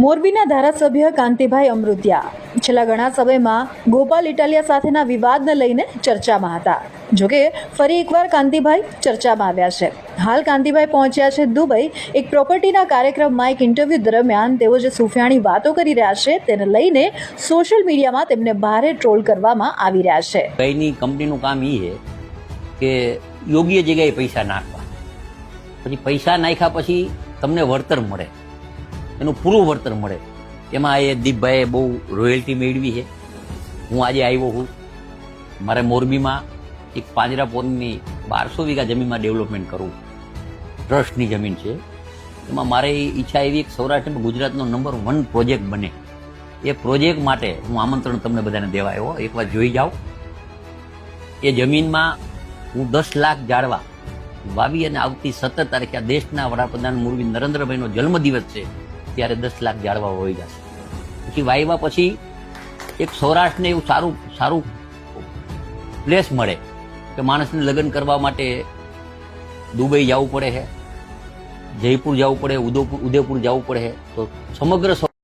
મોરબીના ધારાસભ્ય કાંતિભાઈ અમૃતિયા છેલ્લા ઘણા સમયમાં ગોપાલ ઇટાલિયા સાથેના વિવાદને લઈને ચર્ચામાં હતા. જોકે ફરી એકવાર કાંતિભાઈ ચર્ચામાં આવ્યા છે. હાલ કાંતિભાઈ પહોંચ્યા છે દુબઈ. એક પ્રોપર્ટીના કાર્યક્રમમાં એક ઇન્ટરવ્યૂ દરમિયાન તેઓ જે સુફિયાણી વાતો કરી રહ્યા છે તેને લઈને સોશિયલ મીડિયામાં તેમને ભારે ટ્રોલ કરવામાં આવી રહ્યા છે. કઈની કંપનીનું કામ એ છે કે યોગ્ય જગ્યાએ પૈસા નાખવા. પછી પૈસા નાખ્યા પછી તમને વળતર મળે. એનું પૂરું વળતર મળે. એમાં એ દીપભાઈએ બહુ રોયલ્ટી મેળવી છે. હું આજે આવ્યો છું મારે મોરબીમાં એક પાંજરાપોરની બારસો વીઘા જમીનમાં ડેવલપમેન્ટ કરવું. ટ્રસ્ટની જમીન છે. એમાં મારે ઈચ્છા એવી, એક સૌરાષ્ટ્ર ગુજરાતનો નંબર વન પ્રોજેક્ટ બને. એ પ્રોજેક્ટ માટે હું આમંત્રણ તમને બધાને દેવા આવ્યો. એકવાર જોઈ જાઓ. એ જમીનમાં હું દસ લાખ ઝાડવા વાવી અને આવતી સત્તર તારીખે આ દેશના વડાપ્રધાન મોરબી નરેન્દ્રભાઈનો જન્મદિવસ છે. ત્યારે દસ લાખ જાળવા હોય જશે પછી વાવ્યા પછી એક સૌરાષ્ટ્રને એવું સારું સારું પ્લેસ મળે કે માણસને લગ્ન કરવા માટે દુબઈ જવું પડે છે જયપુર જવું પડે, ઉદયપુર જવું પડે તો સમગ્ર